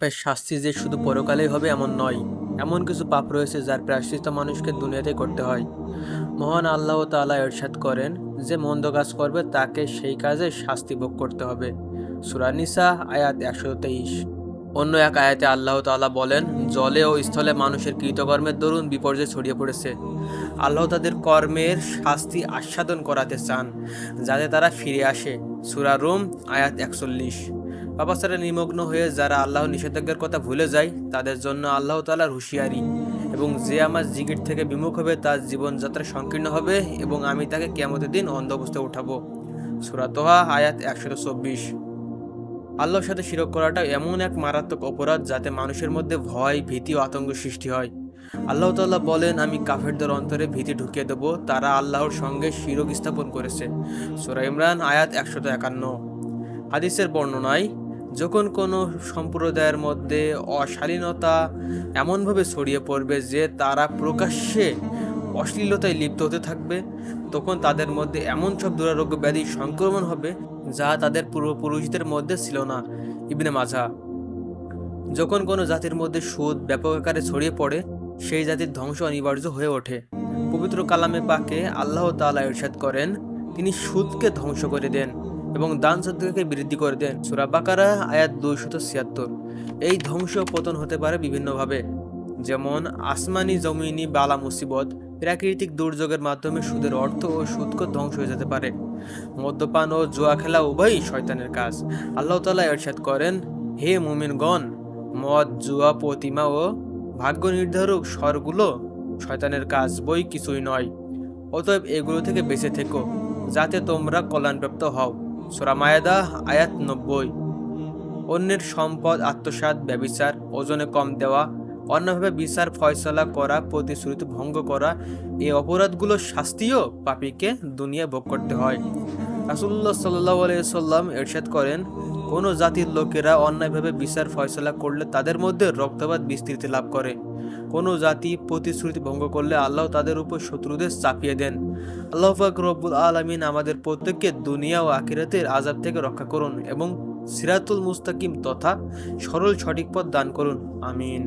পাপের শাস্তি যে শুধু পরকালেই হবে এমন নয়। এমন কিছু পাপ রয়েছে যার প্রায়শ্চিত মানুষকে দুনিয়াতেই করতে হয়। মহান আল্লাহ তাআলা এরশাদ করেন, যে মন্দ কাজ করবে তাকে সেই কাজে শাস্তি ভোগ করতে হবে। সুরানিসা আয়াত একশো তেইশ। অন্য এক আয়াতে আল্লাহ তাআলা বলেন, জলে ও স্থলে মানুষের কৃতকর্মের দরুন বিপর্যয় ছড়িয়ে পড়েছে। আল্লাহ তাদের কর্মের শাস্তি আস্বাদন করাতে চান, যাতে তারা ফিরে আসে। সুরা রুম, আয়াত একচল্লিশ। পাপাচারে নিমগ্ন হয়ে যারা আল্লাহ নিষেধাজ্ঞার কথা ভুলে যায়, তাদের জন্য আল্লাহ তালার হুঁশিয়ারি। এবং যে আমার জিগির থেকে বিমুখ হবে, তার জীবনযাত্রা সংকীর্ণ হবে এবং আমি তাকে কেমতের দিন অন্ধ অবস্থায় উঠাবো সুরাতোহা আয়াত একশো চব্বিশ। আল্লাহর সাথে শিরক করাটা এমন এক মারাত্মক অপরাধ যাতে মানুষের মধ্যে ভয়, ভীতি ও আতঙ্ক সৃষ্টি হয়। আল্লাহ তাল্লাহ বলেন, আমি কাফেরদের অন্তরে ভীতি ঢুকিয়ে দেবো। তারা আল্লাহর সঙ্গে শিরক স্থাপন করেছে। সুরা ইমরান, আয়াত একশত একান্ন। হাদিসের বর্ণনায় যখন কোনো সম্প্রদায়ের মধ্যে অশালীনতা এমনভাবে ছড়িয়ে পড়বে যে তারা প্রকাশ্যে অশ্লীলতায় লিপ্ত হতে থাকবে, তখন তাদের মধ্যে এমন সব দুরারোগ্য ব্যাধি সংক্রমণ হবে যা তাদের পূর্বপুরুষদের মধ্যে ছিল না। ইবনে মাঝা যখন কোনো জাতির মধ্যে সুদ ব্যাপক আকারে ছড়িয়ে পড়ে, সেই জাতির ধ্বংস অনিবার্য হয়ে ওঠে। পবিত্র কালামে পাকে আল্লাহ তাআলা ইরশাদ করেন, তিনি সুদকে ধ্বংস করে দেন। এবং দান সদ্দাকে বৃদ্ধি করে দেন। সূরা বাকারা, আয়াত দুইশত ছিয়াত্তর। এই ধ্বংস পতন হতে পারে বিভিন্নভাবে। যেমন, আসমানি জমিনি বালা মুসিবত প্রাকৃতিক দুর্যোগের মাধ্যমে সুদের অর্থ ও সুদকর ধ্বংস হয়ে যেতে পারে। মদ্যপান ও জুয়া খেলা উভয়ই শয়তানের কাজ। আল্লাহ তাআলা ইরশাদ করেন, হে মুমিনগণ, মদ, জুয়া, প্রতিমা ও ভাগ্য নির্ধারক স্বরগুলো শয়তানের কাজ বই কিছুই নয়। অতএব এগুলো থেকে বেঁচে থেকো, যাতে তোমরা কল্যাণপ্রাপ্ত হও। সোরা মায়াদা, আয়াত নব্বই। অন্যের সম্পদ আত্মসাত ব্যবিচার, ওজনে কম দেওয়া, অন্যভাবে বিচার, ফয়সলা করা, প্রতিশ্রুতি ভঙ্গ করা এই অপরাধগুলোর শাস্তিও পাপিকে দুনিয়া ভোগ করতে হয়। রাসুল্লাহ সাল্লাহ সাল্লাম এরশাদ করেন কোনো জাতির লোকেরা অন্যায়ভাবে বিচার ফয়সলা করলে তাদের মধ্যে রক্তপাত বিস্তৃতি লাভ করে। কোনো জাতি প্রতিশ্রুতি ভঙ্গ করলে আল্লাহ তাদের উপর শত্রুদের চাপিয়ে দেন। আল্লাহ পাক রব্বুল আলমিন আমাদের প্রত্যেককে দুনিয়া ও আখিরাতের আজাব থেকে রক্ষা করুন এবং সিরাতুল মুস্তাকিম তথা সরল সঠিক পথ দান করুন। আমিন।